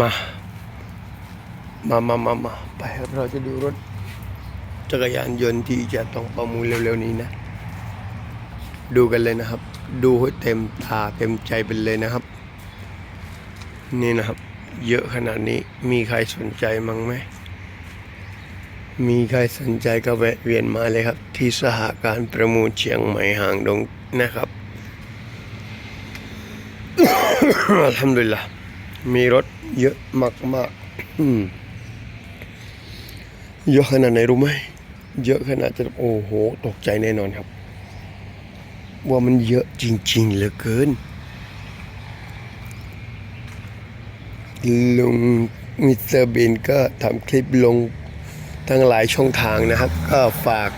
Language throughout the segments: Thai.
มามามามามาไปครับเราจะดูรถจักรยานยนต์ที่จะต้องประมูลเร็วๆนี้นะ ดูกันเลยนะครับ ดูให้เต็มตาเต็มใจไปเลยนะครับ นี่นะครับ เยอะขนาดนี้มีใครสนใจมั้งไหมมีใครสนใจก็แวะเวียนมาเลยครับ ที่สหการประมูลเชียงใหม่ห่างดงนะครับอัลฮัมดุลิลละ มีรถเยอะมากๆอืมเยอะขนาดไหนรู้ไหม เยอะขนาดจะโอ้โห ตกใจแน่นอนครับ ว่ามันเยอะจริง ๆ เหลือเกิน ลุงมิสเตอร์บินก็ทำคลิปลงทั้งหลายช่องทางนะครับ ก็ฝาก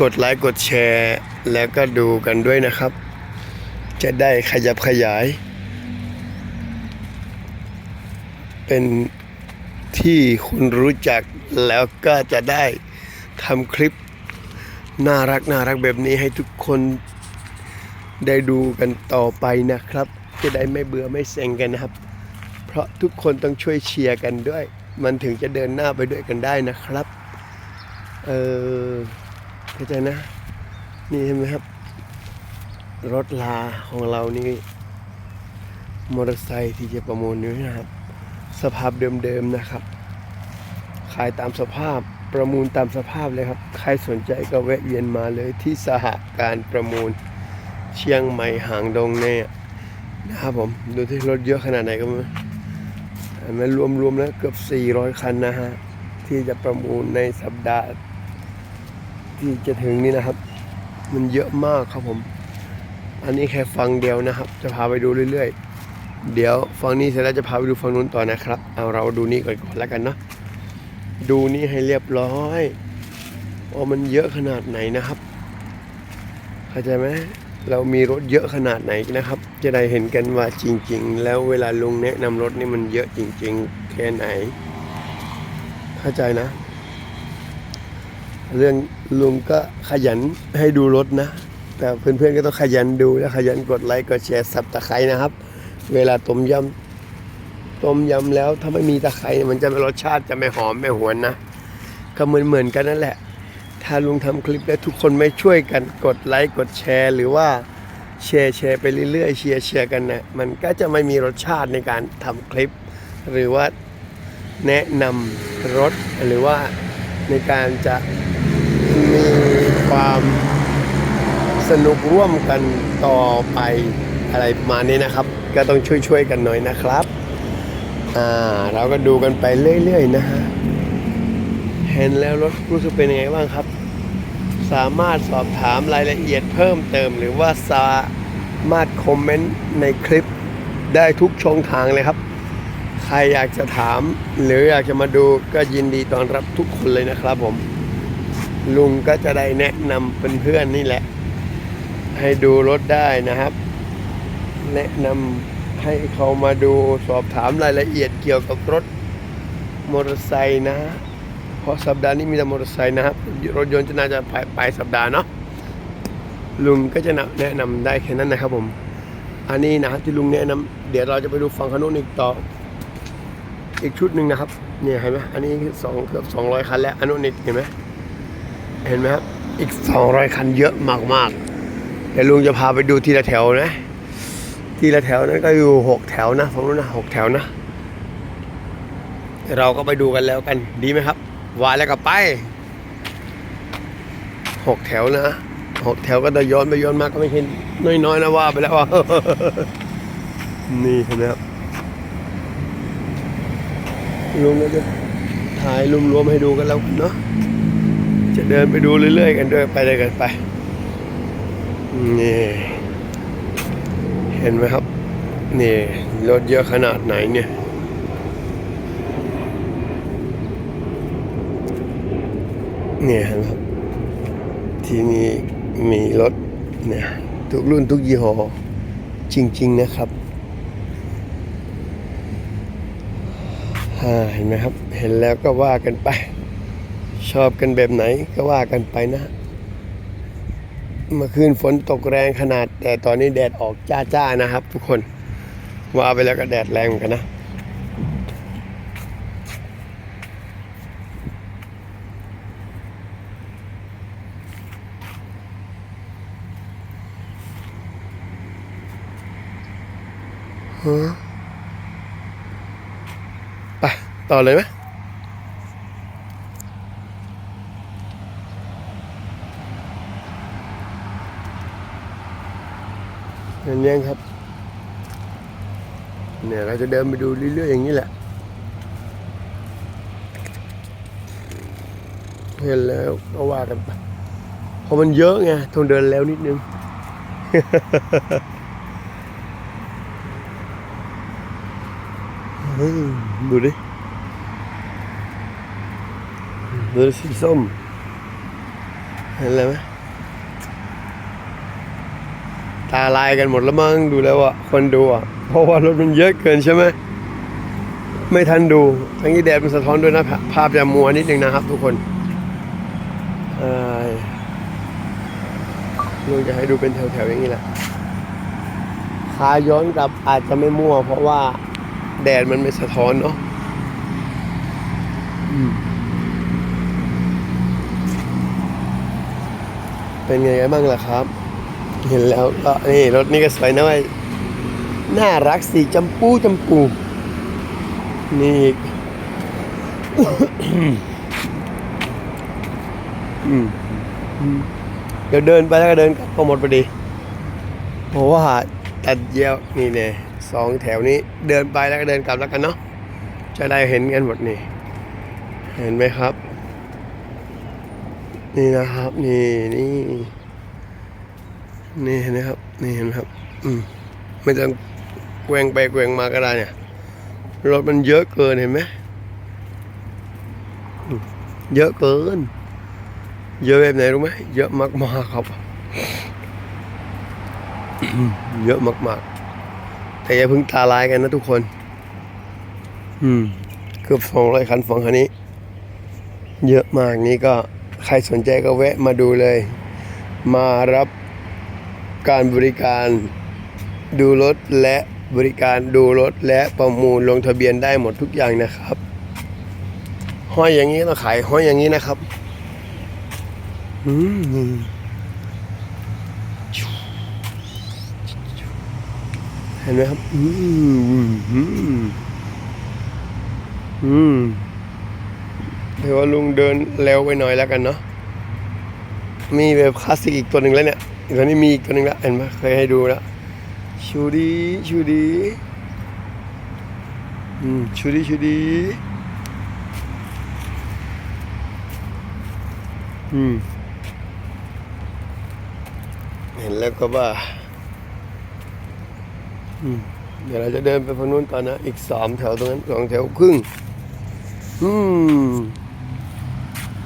กดไลค์กดแชร์ แล้วก็ดูกันด้วยนะครับ จะได้ขยับขยาย เป็นที่คุณรู้จักแล้วก็จะได้ทำคลิปน่ารักน่ารักแบบนี้ให้ทุกคนได้ดูกันต่อไปนะครับ จะได้ไม่เบื่อไม่เซ็งกันนะครับ เพราะทุกคนต้องช่วยเชียร์กันด้วย มันถึงจะเดินหน้าไปด้วยกันได้นะครับ เออเข้าใจนะ นี่เห็นไหมครับ รถลาของเรานี่มอเตอร์ไซค์ที่จะประมูลนี้นะครับ สภาพเดิมๆนะครับ ขายตามสภาพประมูลตามสภาพเลยครับ ใครสนใจก็แวะเวียนมาเลยที่สหการประมูล เชียงใหม่หางดงเนี่ยนะครับผม ดูที่รถเยอะขนาดไหนก็ไม่มันรวมๆแล้วเกือบ 400 คันนะฮะ ที่จะประมูลในสัปดาห์ ที่จะถึงนี้นะครับ มันเยอะมากครับผม อันนี้แค่ฟังเดียวนะครับ จะพาไปดูเรื่อยๆ เดี๋ยว ฟังนี้เสร็จแล้วจะพาไปดูฟังนู้นต่อนะครับ เอาเราดูนี่ก่อนก่อนแล้วกันเนาะ ดูนี่ให้เรียบร้อยว่ามันเยอะขนาดไหนนะครับ เข้าใจไหมเรามีรถเยอะขนาดไหนนะครับ จะได้เห็นกันว่าจริง ๆ แล้วเวลาลุงแนะนำรถนี่มันเยอะจริง ๆ แค่ไหน เข้าใจนะ เรื่องลุงก็ขยันให้ดูรถนะ แต่เพื่อนๆก็ต้องขยันดูและขยันกดไลค์กดแชร์สับตะไคร้นะครับ เวลาต้มยำ ต้มยำแล้วถ้าไม่มีตะไคร้มันจะไม่รสชาติจะไม่หอมไม่หวนนะ ก็เหมือนเหมือนกันนั่นแหละ ถ้าลุงทำคลิปแล้วทุกคนไม่ช่วยกันกดไลค์กดแชร์ หรือว่าแชร์แชร์ไปเรื่อยๆเชียร์เชียร์กันนะมันก็จะไม่มีรสชาติในการทำคลิป หรือว่าแนะนำรถหรือว่าในการจะมีความสนุกร่วมกันต่อไปอะไรประมาณนี้นะครับ ก็ต้องช่วยๆกันหน่อยนะครับ อ่าเราก็ดูกันไปเรื่อยๆนะฮะเห็นแล้วรถรู้สึกเป็นยังไงบ้างครับ สามารถสอบถามรายละเอียดเพิ่มเติม หรือว่าสามารถคอมเมนต์ในคลิปได้ทุกช่องทางเลยครับ ใครอยากจะถาม หรืออยากจะมาดูก็ยินดีต้อนรับทุกคนเลยนะครับผม ลุงก็จะได้แนะนำเพื่อนๆนี่แหละ ให้ดูรถได้นะครับ แนะนำ ให้เขามาดูสอบถามรายละเอียดเกี่ยวกับรถมอเตอร์ไซค์นะ เพราะสัปดาห์นี้มีแต่มอเตอร์ไซค์นะครับรถยนต์จะน่าจะปลายปลายสัปดาห์เนาะลุงก็จะแนะนำได้แค่นั้นนะครับผม อันนี้นะครับที่ลุงแนะนำเดี๋ยวเราจะไปดูฝั่งขนุนอีกต่อ อีกชุดหนึ่งนะครับเนี่ยเห็นไหมอันนี้สองเกือบสองร้อยคันแล้วอันนู้นอีกเห็นไหมเห็นไหมครับอีกสองร้อยคันเยอะมากๆเดี๋ยวลุงจะพาไปดูทีละแถวนะ ทีละแถวนั้นก็อยู่หกแถวนะฝั่งนู้นะหกแถวนะ เราก็ไปดูกันแล้วกันดีไหมครับวายแล้วก็ไปหกแถวนะหกแถวก็จะย้อนไปย้อนมาก็ไม่เห็นน้อยๆนะว่าไปแล้วว่านี่เห็นไหมครับลุงก็จะถ่ายรวมๆให้ดูกันแล้วเนาะจะเดินไปดูเรื่อยๆ กันด้วยไปเลยกันไปนี่ เห็นไหมครับ นี่รถเยอะขนาดไหนเนี่ย เนี่ยครับ ที่นี่มีรถเนี่ยทุกรุ่นทุกยี่ห้อจริง ๆ นะครับเห็นไหมครับ เห็นแล้วก็ว่ากันไป ชอบกันแบบไหนก็ว่ากันไปนะ เมื่อคืนฝนตกแรงขนาด แต่ตอนนี้แดดออกจ้าๆนะครับ ทุกคนว่าไปแล้วก็แดดแรงเหมือนกันนะไปต่อเลยไหม เห็นยังครับ เนี่ยเราจะเดินไปดูเรื่อยๆอย่างนี้แหละ เห็นแล้วก็ว่ากันไปเพราะมันเยอะไงต้องเดินแล้วนิดนึงดูดิดูดิสีส้มเห็นเลยไหม ตาลายกันหมดแล้วมั้งดูแล้วอะคนดูอะเพราะว่ารถมันเยอะเกินใช่ไหมไม่ทันดูทั้งนี้แดดมันสะท้อนด้วยนะ ภาพจะมัวนิดนึงนะครับ ทุกคนเอ้ยลุงจะให้ดูเป็นแถวๆอย่างนี้แหละขาย้อนกลับอาจจะไม่มั่ว เพราะว่าแดดมันไม่สะท้อนเนาะเป็นไงกันบ้างล่ะครับ เห็นแล้วก็นี่รถนี่ก็สวยนะว้ยน่ารักสีจำปูจำปู นี่อีกอืมอืมเดี๋ยวเดินไปแล้วก็เดินกลับก็หมดพอดีเพราะว่าตัดเยี่ยวนี่เนี่ยสองแถวนี้เดินไปแล้วก็เดินกลับแล้วกันเนาะจะได้เห็นกันหมดนี่ เห็นไหมครับ นี่นะครับ นี่นี่ นี่เห็นไหมครับ นี่เห็นไหมครับ อืมไม่ต้องแกว่งไปแกว่งมาก็ได้เนี่ย รถมันเยอะเกินเห็นไหมเยอะเกิน เยอะแบบไหนรู้ไหมเยอะมากๆครับ เยอะมากๆ แต่อย่าเพิ่งตาลายกันนะทุกคน อืม เกือบสองร้อยคันฝั่งคันนี้ เยอะมากนี่ก็ใครสนใจก็แวะมาดูเลย มารับ การบริการดูรถและบริการดูรถและประมูลลงทะเบียนได้หมดทุกอย่างนะครับห้อยอย่างนี้เราขายห้อยอย่างนี้นะครับอืมเห็นไหมครับ อืมอืมอืมเดี๋ยวว่าลุงเดินเร็วไปหน่อยแล้วกันเนาะมีแบบคลาสสิกอีกตัวหนึ่งแล้วเนี่ย ตัวนี้มีอีกตัวหนึ่งแล้วเห็นไหมเคยให้ดูแล้วชูดีชูดีอืมชูดีชูดีอืมเห็นแล้วก็ว่าอืมเดี๋ยวเราจะเดินไปฝั่งนู้นก่อนนะอีกสามแถวตรงนั้นสองแถวครึ่งอืม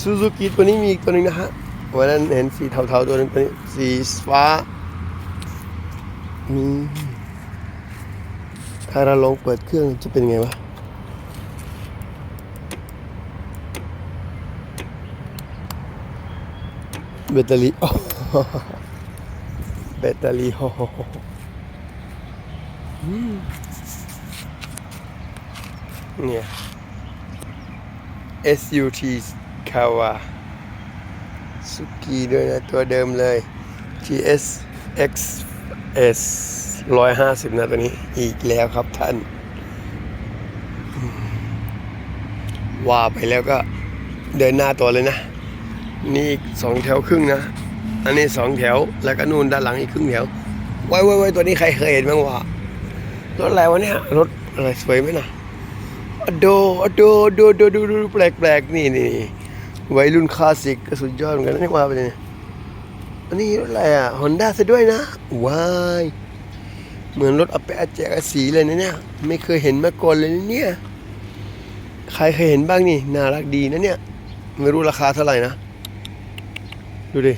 ซูซูกิตัวนี้มีอีกตัวหนึ่งนะฮะ วันนั้นเห็นสีเทาๆตัวนึงตัวนี้สีฟ้ามีถ้าเราลองเปิดเครื่องจะเป็นไงวะแบตเตอรี่โอ้แบตเตอรี่โอ้โหเนี่ย SUT คาวา สุกีด้วยนะ ตัวเดิมเลย GS XS 150 นะตัวนี้อีกแล้วครับท่าน ว่าไปแล้วก็เดินหน้าตัวเลยนะ นี่อีกสองแถวครึ่งนะ อันนี้สองแถวแล้วก็นู่นด้านหลังอีกครึ่งแถวไว้ไว้ไว้ตัวนี้ใครเคยเห็นบ้างวะรถอะไรวะเนี่ย รถอะไรสวยไหมนะอโดอโดโดโดดูดูแปลกแปลกนี่นี่ วัยรุ่นคลาสสิกก็สุดยอดเหมือนกันนี่ว่าไปเนี่ยอันนี้รถอะไรอะฮอนด้าซะด้วยนะว้ายเหมือนรถอาแปะแจกสีเลยนะเนี่ย ไม่เคยเห็นมาก่อนเลยนะเนี่ย ใครเคยเห็นบ้างนี่ น่ารักดีนะเนี่ย ไม่รู้ราคาเท่าไหร่นะ ดูดิ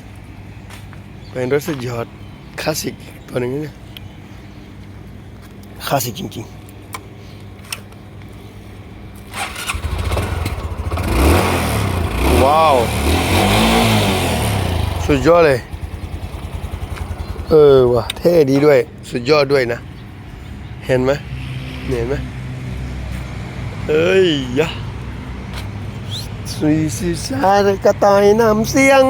เป็นรถสุดยอดคลาสสิกตัวหนึ่งนะเนี่ยคลาสสิกจริง ๆ ว้าว สุดยอดเลย เออว่ะเท่ดีด้วย สุดยอดด้วยนะ เห็นไหมเห็นไหมเอ้ยยะสุยสิชากระต่ายนำเสียง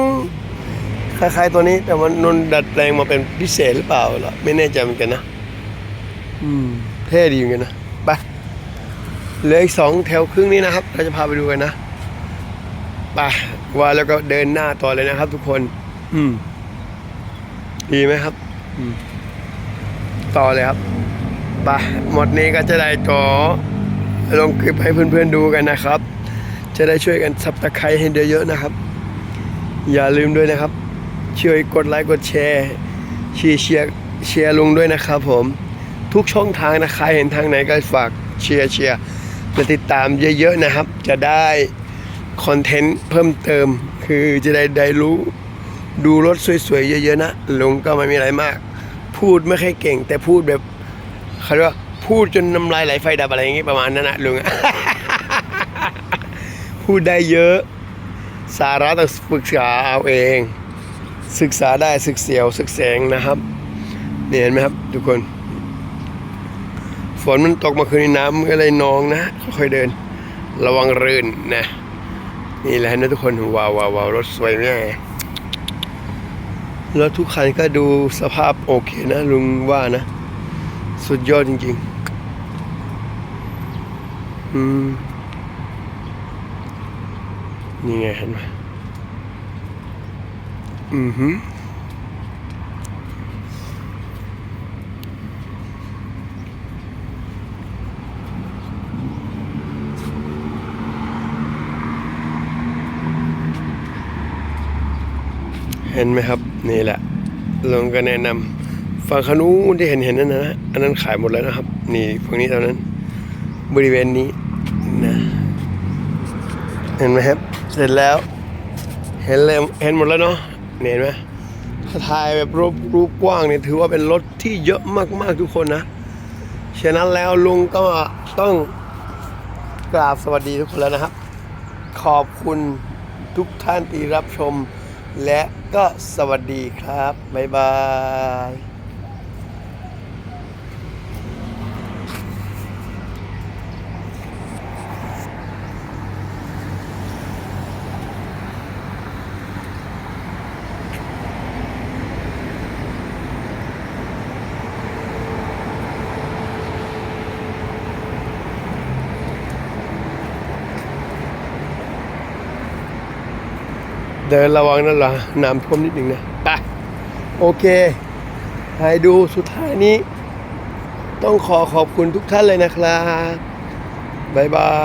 คล้ายๆตัวนี้ แต่มันนนดัดแปลงมาเป็นพิเศษหรือเปล่าล่ะไม่แน่ใจเหมือนกันนะ อืม เท่ดีเหมือนกันนะไปเหลืออีกสองแถวครึ่งนี้นะครับ เราจะพาไปดูกันนะ ไปว่าแล้วก็เดินหน้าต่อเลยนะครับ ทุกคน อืม ดีไหมครับ อืม ต่อเลยครับไปหมดนี้ก็จะได้ต่อลงคลิปให้เพื่อนๆดูกันนะครับ จะได้ช่วยกันซับตะไคร้ให้เยอะๆนะครับ อย่าลืมด้วยนะครับ ช่วยกดไลค์กดแชร์เชียร์เชียร์เชียร์ลงด้วยนะครับ ผมทุกช่องทางนะใครเห็นทางไหนก็ฝากเชียร์เชียร์และติดตามเยอะๆนะครับ จะได้ คอนเทนต์เพิ่มเติม คือจะได้ได้รู้ดูรถสวยๆ เยอะๆนะลุงก็ไม่มีอะไรมาก พูดไม่ค่อยเก่ง แต่พูดแบบเขาเรียกว่าพูดจนน้ำลายไหลไฟดับอะไรอย่างงี้ประมาณนั้นนะลุงพูดได้เยอะ สาระต้องฝึกษาเอาเอง ศึกษาได้ศึกเสียวศึกแสงนะครับเนี่ยเห็นไหมครับ ทุกคน ฝนมันตกมาคืนนี้น้ำมันก็เลยนองนะค่อยเดิน ระวังรื่นนะ นี่แหละนะทุกคนว้าวว้าววาวรถสวยแม่แล้วทุกคันก็ดูสภาพโอเคนะ ลุงว่านะ สุดยอดจริง ๆ อืม นี่ไงเห็นไหมอือหือ เห็นไหมครับ นี่แหละลุงก็แนะนำฝั่งขนุนที่เห็นเห็นนั่นนะอันนั้นขายหมดแล้วนะครับ นี่ฝั่งนี้เท่านั้น บริเวณนี้นะเห็นไหมครับ เสร็จแล้ว เห็นเลยเห็นหมดแล้วเนาะเห็นไหมถ้าถ่ายแบบรูปรูปกว้างเนี่ยถือว่าเป็นรถที่เยอะมากๆทุกคนนะฉะนั้นแล้วลุงก็ต้องกราบสวัสดีทุกคนแล้วนะครับ ขอบคุณทุกท่านที่รับชม และก็สวัสดีครับ บ๊ายบาย เดินระวังนั่นเหรอน้ำท่วมนิดหนึ่งนะไปโอเคให้ดูสุดท้ายนี้ ต้องขอขอบคุณทุกท่านเลยนะครับ บ๊ายบาย